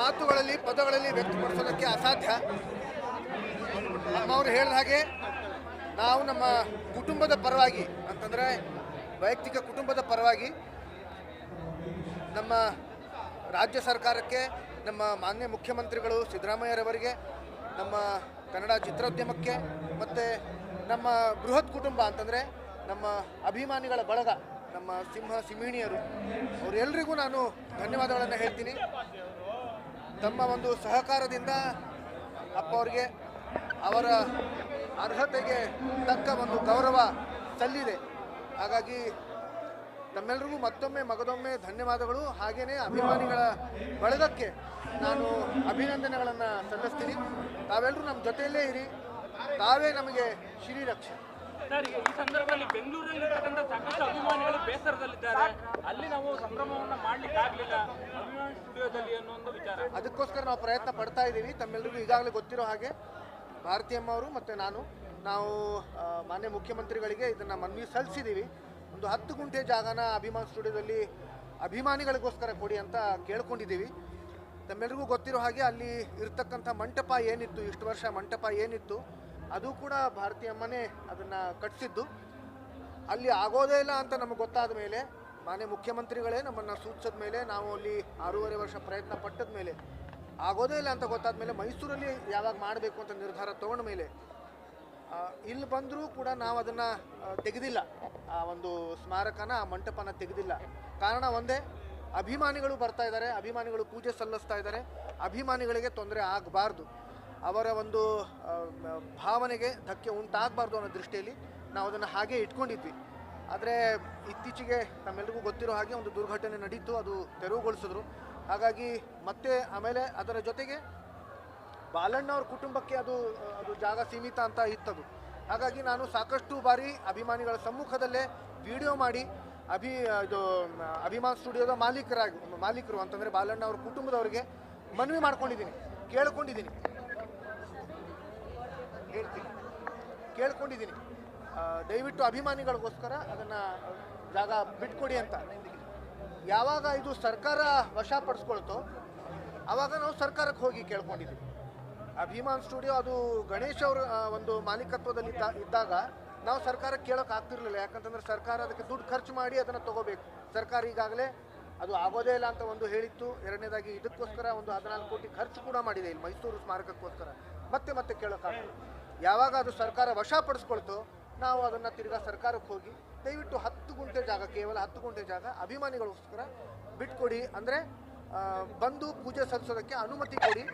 ಮಾತುಗಳಲ್ಲಿ, ಪದಗಳಲ್ಲಿ ವ್ಯಕ್ತಪಡಿಸೋದಕ್ಕೆ ಅಸಾಧ್ಯ. ನಮ್ಮವರು ಹೇಳಿದ ಹಾಗೆ ನಾವು ನಮ್ಮ ಕುಟುಂಬದ ಪರವಾಗಿ, ಅಂತಂದರೆ ವೈಯಕ್ತಿಕ ಕುಟುಂಬದ ಪರವಾಗಿ ನಮ್ಮ ರಾಜ್ಯ ಸರ್ಕಾರಕ್ಕೆ, ನಮ್ಮ ಮಾನ್ಯ ಮುಖ್ಯಮಂತ್ರಿಗಳು ಸಿದ್ದರಾಮಯ್ಯರವರಿಗೆ, ನಮ್ಮ ಕನ್ನಡ ಚಿತ್ರೋದ್ಯಮಕ್ಕೆ, ಮತ್ತು ನಮ್ಮ ಬೃಹತ್ ಕುಟುಂಬ ಅಂತಂದರೆ ನಮ್ಮ ಅಭಿಮಾನಿಗಳ ಬಳಗ, ನಮ್ಮ ಸಿಂಹ ಸಿಮಿಣಿಯರು ಅವರೆಲ್ಲರಿಗೂ ನಾನು ಧನ್ಯವಾದಗಳನ್ನು ಹೇಳ್ತೀನಿ. ತಮ್ಮ ಒಂದು ಸಹಕಾರದಿಂದ ಅಪ್ಪ ಅವರಿಗೆ ಅವರ ಅರ್ಹತೆಗೆ ತಕ್ಕ ಒಂದು ಗೌರವ ಸಲ್ಲಿದೆ. ಹಾಗಾಗಿ ತಮ್ಮೆಲ್ಲರಿಗೂ ಮತ್ತೊಮ್ಮೆ ಮಗದೊಮ್ಮೆ ಧನ್ಯವಾದಗಳು. ಹಾಗೆಯೇ ಅಭಿಮಾನಿಗಳ ಬಳಗಕ್ಕೆ ನಾನು ಅಭಿನಂದನೆಗಳನ್ನು ಸಲ್ಲಿಸ್ತೀನಿ. ತಾವೆಲ್ಲರೂ ನಮ್ಮ ಜೊತೆಯಲ್ಲೇ ಇರಿ. ತಾವೇ ನಮಗೆ ಶ್ರೀರಕ್ಷೆ. ಈ ಸಂದರ್ಭದಲ್ಲಿ ಬೆಂಗಳೂರಲ್ಲಿ ಸಾಕಷ್ಟು ಅಭಿಮಾನಿಗಳು ಬೇಸರದಲ್ಲಿದ್ದಾರೆ. ಅಲ್ಲಿ ನಾವು ಸಂಭ್ರಮವನ್ನು ಮಾಡ್ಲಿಕ್ಕೆ ಆಗ್ಲಿಲ್ಲ ಸ್ಟುಡಿಯೋದಲ್ಲಿ ಅನ್ನೋ ಒಂದು ವಿಚಾರ. ಅದಕ್ಕೋಸ್ಕರ ನಾವು ಪ್ರಯತ್ನ ಪಡ್ತಾ ಇದ್ದೀವಿ. ತಮ್ಮೆಲ್ಲರಿಗೂ ಈಗಾಗಲೇ ಗೊತ್ತಿರೋ ಹಾಗೆ ಭಾರತೀಯಮ್ಮ ಅವರು ಮತ್ತು ನಾನು, ನಾವು ಮಾನ್ಯ ಮುಖ್ಯಮಂತ್ರಿಗಳಿಗೆ ಇದನ್ನು ಮನವಿ ಸಲ್ಲಿಸಿದ್ದೀವಿ ಒಂದು ಹತ್ತು ಗುಂಟೆ ಜಾಗನ ಅಭಿಮಾನ್ ಸ್ಟುಡಿಯೋದಲ್ಲಿ ಅಭಿಮಾನಿಗಳಿಗೋಸ್ಕರ ಕೊಡಿ ಅಂತ ಕೇಳ್ಕೊಂಡಿದ್ದೀವಿ. ತಮ್ಮೆಲ್ಲರಿಗೂ ಗೊತ್ತಿರೋ ಹಾಗೆ ಅಲ್ಲಿ ಇರ್ತಕ್ಕಂಥ ಮಂಟಪ ಏನಿತ್ತು, ಇಷ್ಟು ವರ್ಷ ಮಂಟಪ ಏನಿತ್ತು ಅದು ಕೂಡ ಭಾರತೀಯ ಮನೆ ಅದನ್ನು ಕಟ್ಟಿಸಿದ್ದು ಅಲ್ಲಿ ಆಗೋದೇ ಇಲ್ಲ ಅಂತ ನಮಗೆ ಗೊತ್ತಾದ ಮೇಲೆ, ಮಾನ್ಯ ಮುಖ್ಯಮಂತ್ರಿಗಳೇ ನಮ್ಮನ್ನು ಸೂಚಿಸಿದ ಮೇಲೆ, ನಾವು ಅಲ್ಲಿ ಆರೂವರೆ ವರ್ಷ ಪ್ರಯತ್ನ ಪಟ್ಟದ ಮೇಲೆ ಆಗೋದೇ ಇಲ್ಲ ಅಂತ ಗೊತ್ತಾದ ಮೇಲೆ ಮೈಸೂರಲ್ಲಿ ಯಾವಾಗ ಮಾಡಬೇಕು ಅಂತ ನಿರ್ಧಾರ ತಗೊಂಡ ಮೇಲೆ ಇಲ್ಲಿ ಬಂದರೂ ಕೂಡ ನಾವು ಅದನ್ನು ತೆಗೆದಿಲ್ಲ. ಆ ಒಂದು ಸ್ಮಾರಕನ, ಆ ಮಂಟಪನ ತೆಗೆದಿಲ್ಲ. ಕಾರಣ ಒಂದೇ, ಅಭಿಮಾನಿಗಳು ಬರ್ತಾ ಇದ್ದಾರೆ, ಅಭಿಮಾನಿಗಳು ಪೂಜೆ ಸಲ್ಲಿಸ್ತಾ ಇದ್ದಾರೆ, ಅಭಿಮಾನಿಗಳಿಗೆ ತೊಂದರೆ ಆಗಬಾರ್ದು. ಅವರ ಒಂದು ಭಾವನೆಗೆ ಧಕ್ಕೆ ಉಂಟಾಗಬಾರ್ದು ಅನ್ನೋ ದೃಷ್ಟಿಯಲ್ಲಿ ನಾವು ಅದನ್ನು ಹಾಗೆ ಇಟ್ಕೊಂಡಿದ್ವಿ. ಆದರೆ ಇತ್ತೀಚೆಗೆ ನಮ್ಮೆಲ್ರಿಗೂ ಗೊತ್ತಿರೋ ಹಾಗೆ ಒಂದು ದುರ್ಘಟನೆ ನಡೀತು, ಅದು ತೆರವುಗೊಳಿಸಿದ್ರು. ಹಾಗಾಗಿ ಮತ್ತೆ ಆಮೇಲೆ ಅದರ ಜೊತೆಗೆ ಬಾಲಣ್ಣ ಅವ್ರ ಕುಟುಂಬಕ್ಕೆ ಅದು ಅದು ಜಾಗ ಸೀಮಿತ ಅಂತ ಇತ್ತದು. ಹಾಗಾಗಿ ನಾನು ಸಾಕಷ್ಟು ಬಾರಿ ಅಭಿಮಾನಿಗಳ ಸಮ್ಮುಖದಲ್ಲೇ ವಿಡಿಯೋ ಮಾಡಿ ಅಭಿ, ಇದು, ಅಭಿಮಾನ್ ಸ್ಟುಡಿಯೋದ ಮಾಲೀಕರಾಗಿ, ಮಾಲೀಕರು ಅಂತಂದರೆ ಬಾಲಣ್ಣ ಅವ್ರ ಕುಟುಂಬದವರಿಗೆ ಮನವಿ ಮಾಡ್ಕೊಂಡಿದ್ದೀನಿ, ಕೇಳ್ಕೊಂಡಿದ್ದೀನಿ. ಹೇಳ್ತೀನಿ. ಕೇಳ್ಕೊಂಡಿದ್ದೀನಿ. ದಯವಿಟ್ಟು ಅಭಿಮಾನಿಗಳಿಗೋಸ್ಕರ ಅದನ್ನು ಜಾಗ ಬಿಟ್ಕೊಡಿ ಅಂತ ಯಾವಾಗ ಇದು ಸರ್ಕಾರ ವಶಪಡಿಸ್ಕೊಳ್ತೋ ಆವಾಗ ನಾವು ಸರ್ಕಾರಕ್ಕೆ ಹೋಗಿ ಕೇಳ್ಕೊಂಡಿದ್ದೀವಿ. ಅಭಿಮಾನ್ ಸ್ಟುಡಿಯೋ ಅದು ಗಣೇಶ್ ಅವರ ಒಂದು ಮಾಲೀಕತ್ವದಲ್ಲಿ ಇದ್ದ- ಇದ್ದಾಗ ನಾವು ಸರ್ಕಾರಕ್ಕೆ ಕೇಳೋಕೆ ಆಗ್ತಿರ್ಲಿಲ್ಲ. ಯಾಕಂತಂದ್ರೆ ಸರ್ಕಾರ ಅದಕ್ಕೆ ದುಡ್ಡು ಖರ್ಚು ಮಾಡಿ ಅದನ್ನು ತಗೋಬೇಕು. ಸರ್ಕಾರ ಈಗಾಗಲೇ ಅದು ಆಗೋದೇ ಇಲ್ಲ ಅಂತ ಒಂದು ಹೇಳಿತ್ತು. ಎರಡನೇದಾಗಿ ಇದಕ್ಕೋಸ್ಕರ ಒಂದು ಹದಿನಾಲ್ಕು ಕೋಟಿ ಖರ್ಚು ಕೂಡ ಮಾಡಿದೆ ಇಲ್ಲಿ ಮೈಸೂರು ಸ್ಮಾರಕಕ್ಕೋಸ್ಕರ. ಮತ್ತೆ ಮತ್ತೆ ಕೇಳೋಕ್ಕಾಗಲ್ಲ. ಯಾವಾಗ ಅದು ಸರ್ಕಾರ ವಶಪಡಿಸ್ಕೊಳ್ತೋ ನಾವು ಅದನ್ನು ತಿರ್ಗಾ ಸರ್ಕಾರಕ್ಕೆ ಹೋಗಿ ದಯವಿಟ್ಟು ಹತ್ತು ಗುಂಟೆ ಜಾಗ ಕೇವಲ ಹತ್ತು ಗುಂಟೆ ಜಾಗ ಅಭಿಮಾನಿಗಳಿಗೋಸ್ಕರ ಬಿಟ್ಕೊಡಿ. ಅಂದರೆ ಬಂದು ಪೂಜೆ ಸಲ್ಲಿಸೋದಕ್ಕೆ ಅನುಮತಿ ಕೊಡಿ.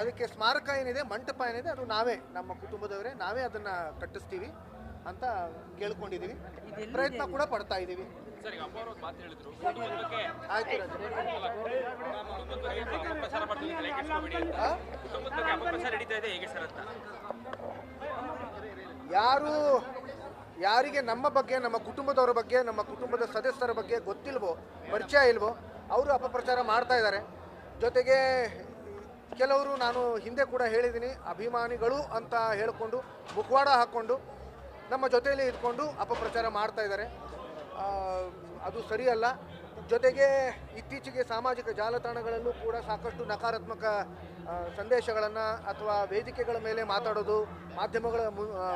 ಅದಕ್ಕೆ ಸ್ಮಾರಕ ಏನಿದೆ ಮಂಟಪ ಏನಿದೆ ಅದು ನಾವೇ ನಮ್ಮ ಕುಟುಂಬದವರೇ ನಾವೇ ಅದನ್ನು ಕಟ್ಟಿಸ್ತೀವಿ ಅಂತ ಕೇಳ್ಕೊಂಡಿದ್ದೀವಿ ಪ್ರಯತ್ನ ಕೂಡ ಪಡ್ತಾ ಇದ್ದೀವಿ ಯಾರು ಯಾರಿಗೆ ನಮ್ಮ ಬಗ್ಗೆ, ನಮ್ಮ ಕುಟುಂಬದವರ ಬಗ್ಗೆ, ನಮ್ಮ ಕುಟುಂಬದ ಸದಸ್ಯರ ಬಗ್ಗೆ ಗೊತ್ತಿಲ್ವೋ, ಪರಿಚಯ ಇಲ್ವೋ, ಅವರು ಅಪಪ್ರಚಾರ ಮಾಡ್ತಾ ಇದ್ದಾರೆ. ಜೊತೆಗೆ ಕೆಲವರು ನಾನು ಹಿಂದೆ ಕೂಡ ಹೇಳಿದ್ದೀನಿ, ಅಭಿಮಾನಿಗಳು ಅಂತ ಹೇಳಿಕೊಂಡು, ಮುಖವಾಡ ಹಾಕ್ಕೊಂಡು, ನಮ್ಮ ಜೊತೆಯಲ್ಲಿ ಇದ್ಕೊಂಡು ಅಪಪ್ರಚಾರ ಮಾಡ್ತಾ ಇದ್ದಾರೆ. ಅದು ಸರಿಯಲ್ಲ. ಜೊತೆಗೆ ಇತ್ತೀಚೆಗೆ ಸಾಮಾಜಿಕ ಜಾಲತಾಣಗಳಲ್ಲೂ ಕೂಡ ಸಾಕಷ್ಟು ನಕಾರಾತ್ಮಕ ಸಂದೇಶಗಳನ್ನು ಅಥವಾ ವೇದಿಕೆಗಳ ಮೇಲೆ ಮಾತಾಡೋದು, ಮಾಧ್ಯಮಗಳ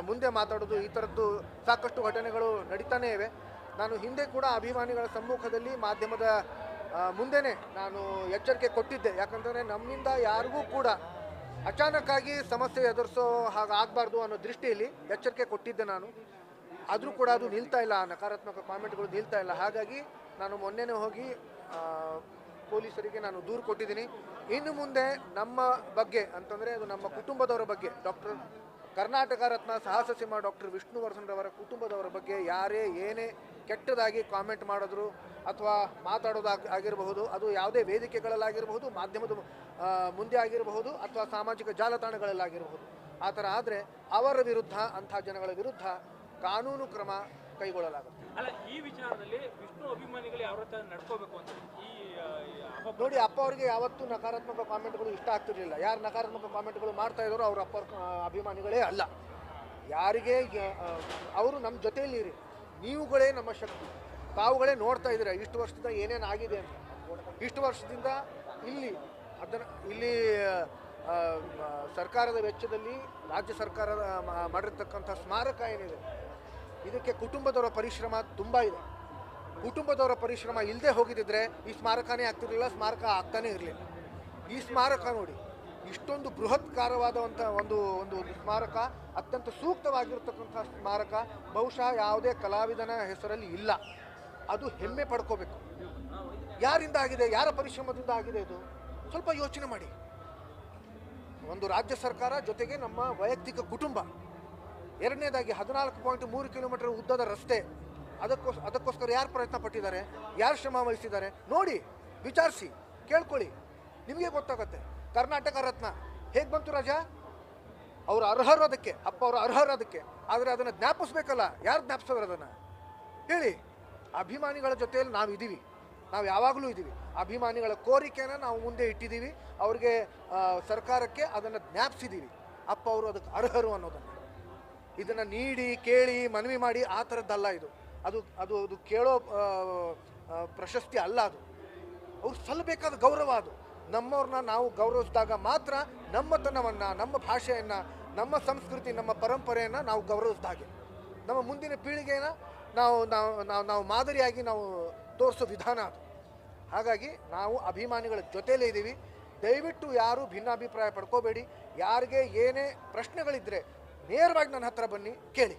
ಮುಂದೆ ಮಾತಾಡೋದು ಈ ಥರದ್ದು ಸಾಕಷ್ಟು ಘಟನೆಗಳು ನಡೀತಾನೇ ಇವೆ. ನಾನು ಹಿಂದೆ ಕೂಡ ಅಭಿಮಾನಿಗಳ ಸಮ್ಮುಖದಲ್ಲಿ ಮಾಧ್ಯಮದ ಮುಂದೆನೆ ಮುಂದೆನೇ ನಾನು ಎಚ್ಚರಿಕೆ ಕೊಟ್ಟಿದ್ದೆ. ಯಾಕಂದರೆ ನಮ್ಮಿಂದ ಯಾರಿಗೂ ಕೂಡ ಅಚಾನಕ್ಕಾಗಿ ಸಮಸ್ಯೆ ಎದುರಿಸೋ ಹಾಗೆ ಆಗಬಾರ್ದು ಅನ್ನೋ ದೃಷ್ಟಿಯಲ್ಲಿ ಎಚ್ಚರಿಕೆ ಕೊಟ್ಟಿದ್ದೆ ನಾನು. ಆದರೂ ಕೂಡ ಅದು ನಿಲ್ತಾ ಇಲ್ಲ, ನಕಾರಾತ್ಮಕ ಕಾಮೆಂಟ್ಗಳು ನಿಲ್ತಾ ಇಲ್ಲ. ಹಾಗಾಗಿ ನಾನು ಮೊನ್ನೆನೇ ಹೋಗಿ ಪೊಲೀಸರಿಗೆ ನಾನು ದೂರು ಕೊಟ್ಟಿದ್ದೀನಿ. ಇನ್ನು ಮುಂದೆ ನಮ್ಮ ಬಗ್ಗೆ, ಅಂತಂದರೆ ಅದು ನಮ್ಮ ಕುಟುಂಬದವರ ಬಗ್ಗೆ, ಡಾಕ್ಟರ್ ಕರ್ನಾಟಕ ರತ್ನ ಸಾಹಸ ಸಿಂಹ ಡಾಕ್ಟರ್ ವಿಷ್ಣುವರ್ಧನ್ ರವರ ಕುಟುಂಬದವರ ಬಗ್ಗೆ ಯಾರೇ ಏನೇ ಕೆಟ್ಟದಾಗಿ ಕಾಮೆಂಟ್ ಮಾಡಿದ್ರು ಅಥವಾ ಮಾತಾಡೋದು ಆಗಿರಬಹುದು, ಅದು ಯಾವುದೇ ವೇದಿಕೆಗಳಲ್ಲಾಗಿರಬಹುದು, ಮಾಧ್ಯಮದ ಮುಂದೆ ಆಗಿರಬಹುದು ಅಥವಾ ಸಾಮಾಜಿಕ ಜಾಲತಾಣಗಳಲ್ಲಾಗಿರಬಹುದು. ಆ ಥರ ಆದರೆ ಅವರ ವಿರುದ್ಧ, ಅಂಥ ಜನಗಳ ವಿರುದ್ಧ ಕಾನೂನು ಕ್ರಮ ಕೈಗೊಳ್ಳಲಾಗುತ್ತೆ. ಅಲ್ಲ ಈ ವಿಚಾರದಲ್ಲಿ ವಿಷ್ಣು ಅಭಿಮಾನಿಗಳು ಯಾವ ರೀತಿ ನಡ್ಕೋಬೇಕು ಅಂತ ಈ ನೋಡಿ ಅಪ್ಪ ಅವರಿಗೆ ಯಾವತ್ತೂ ನಕಾರಾತ್ಮಕ ಕಾಮೆಂಟ್ಗಳು ಇಷ್ಟ ಆಗ್ತಿರ್ಲಿಲ್ಲ. ಯಾರು ನಕಾರಾತ್ಮಕ ಕಾಮೆಂಟ್ಗಳು ಮಾಡ್ತಾ ಇದ್ದಾರೋ ಅವ್ರ ಅಪ್ಪ ಅಭಿಮಾನಿಗಳೇ ಅಲ್ಲ. ಯಾರಿಗೆ ಅವರು ನಮ್ಮ ಜೊತೆಯಲ್ಲಿ ಇರಿ ನೀವುಗಳೇ ನಮ್ಮ ಶಕ್ತಿ. ತಾವುಗಳೇ ನೋಡ್ತಾ ಇದ್ರೆ ಇಷ್ಟು ವರ್ಷದಿಂದ ಏನೇನು ಆಗಿದೆ ಅಂತ. ಇಷ್ಟು ವರ್ಷದಿಂದ ಇಲ್ಲಿ ಅದನ್ನು ಇಲ್ಲಿ ಸರ್ಕಾರದ ವೆಚ್ಚದಲ್ಲಿ ರಾಜ್ಯ ಸರ್ಕಾರದ ಮ- ಮಾಡಿರ್ತಕ್ಕಂಥ ಸ್ಮಾರಕ ಏನಿದೆ ಇದಕ್ಕೆ ಕುಟುಂಬದವರ ಪರಿಶ್ರಮ ತುಂಬ ಇದೆ. ಕುಟುಂಬದವರ ಪರಿಶ್ರಮ ಇಲ್ಲದೆ ಹೋಗಿದ್ದಿದ್ರೆ ಈ ಸ್ಮಾರಕನೇ ಆಗ್ತಿರಲಿಲ್ಲ, ಸ್ಮಾರಕ ಆಗ್ತಾನೇ ಇರಲಿಲ್ಲ. ಈ ಸ್ಮಾರಕ ನೋಡಿ, ಇಷ್ಟೊಂದು ಬೃಹತ್ಕಾರವಾದಂಥ ಒಂದು ಒಂದು ಒಂದು ಸ್ಮಾರಕ, ಅತ್ಯಂತ ಸೂಕ್ತವಾಗಿರ್ತಕ್ಕಂಥ ಸ್ಮಾರಕ, ಬಹುಶಃ ಯಾವುದೇ ಕಲಾವಿದನ ಹೆಸರಲ್ಲಿ ಇಲ್ಲ. ಅದು ಹೆಮ್ಮೆ ಪಡ್ಕೋಬೇಕು. ಯಾರಿಂದ ಆಗಿದೆ, ಯಾರ ಪರಿಶ್ರಮದಿಂದ ಆಗಿದೆ ಇದು? ಸ್ವಲ್ಪ ಯೋಚನೆ ಮಾಡಿ. ಒಂದು ರಾಜ್ಯ ಸರ್ಕಾರ ಜೊತೆಗೆ ನಮ್ಮ ವೈಯಕ್ತಿಕ ಕುಟುಂಬ. ಎರಡನೇದಾಗಿ ಹದಿನಾಲ್ಕು ಪಾಯಿಂಟ್ ಮೂರು ಕಿಲೋಮೀಟರ್ ಉದ್ದದ ರಸ್ತೆ. ಅದಕ್ಕೋಸ್, ಅದಕ್ಕೋಸ್ಕರ ಯಾರು ಪ್ರಯತ್ನ ಪಟ್ಟಿದ್ದಾರೆ? ಯಾರು ಶ್ರಮ ವಹಿಸಿದ್ದಾರೆ? ನೋಡಿ, ವಿಚಾರಿಸಿ, ಕೇಳ್ಕೊಳ್ಳಿ. ನಿಮಗೆ ಗೊತ್ತಾಗುತ್ತೆ. ಕರ್ನಾಟಕ ರತ್ನ. ಹೇಗೆ ಬಂತು ರಾಜಾ? ಅವರು ಅರ್ಹರು ಅದಕ್ಕೆ. ಅಪ್ಪ ಅವರು ಅರ್ಹರು ಅದಕ್ಕೆ. ಆದರೆ ಅದನ್ನು ಜ್ಞಾಪಿಸ್ಬೇಕಲ್ಲ. ಯಾರು ಜ್ಞಾಪಿಸೋರು ಅದನ್ನು? ಹೇಳಿ. ಅಭಿಮಾನಿಗಳ ಜೊತೆಯಲ್ಲಿ ನಾವು ಇದ್ದೀವಿ ನಾವು ಯಾವಾಗಲೂ ಇದ್ದೀವಿ ಅಭಿಮಾನಿಗಳ ಕೋರಿಕೆಯನ್ನು ನಾವು ಮುಂದೆ ಇಟ್ಟಿದ್ದೀವಿ ಅವ್ರಿಗೆ ಸರ್ಕಾರಕ್ಕೆ ಅದನ್ನು ಜ್ಞಾಪಿಸಿದ್ದೀವಿ ಅಪ್ಪ ಅವರು ಅದಕ್ಕೆ ಅರ್ಹರು ಅನ್ನೋದನ್ನು. ಇದನ್ನು ನೀಡಿ, ಕೇಳಿ, ಮನವಿ ಮಾಡಿ ಆ ಥರದ್ದಲ್ಲ ಇದು. ಅದು ಅದು ಅದು ಕೇಳೋ ಪ್ರಶಸ್ತಿ ಅಲ್ಲ ಅದು. ಅವ್ರು ಸಲ್ಲಬೇಕಾದ ಗೌರವ ಅದು. ನಮ್ಮವ್ರನ್ನ ನಾವು ಗೌರವಿಸಿದಾಗ ಮಾತ್ರ ನಮ್ಮತನವನ್ನು, ನಮ್ಮ ಭಾಷೆಯನ್ನು, ನಮ್ಮ ಸಂಸ್ಕೃತಿ, ನಮ್ಮ ಪರಂಪರೆಯನ್ನು ನಾವು ಗೌರವಿಸಿದಾಗೆ. ನಮ್ಮ ಮುಂದಿನ ಪೀಳಿಗೆನ ನಾವು ನಾವು ನಾವು ನಾವು ಮಾದರಿಯಾಗಿ ನಾವು ತೋರಿಸೋ ವಿಧಾನ ಅದು. ಹಾಗಾಗಿ ನಾವು ಅಭಿಮಾನಿಗಳ ಜೊತೆಯಲ್ಲೇ ಇದ್ದೀವಿ ದಯವಿಟ್ಟು ಯಾರು ಭಿನ್ನಾಭಿಪ್ರಾಯ ಪಡ್ಕೋಬೇಡಿ. ಯಾರಿಗೆ ಏನೇ ಪ್ರಶ್ನೆಗಳಿದ್ದರೆ ನೇರವಾಗಿ ನನ್ನ ಹತ್ರ ಬನ್ನಿ ಕೇಳಿ.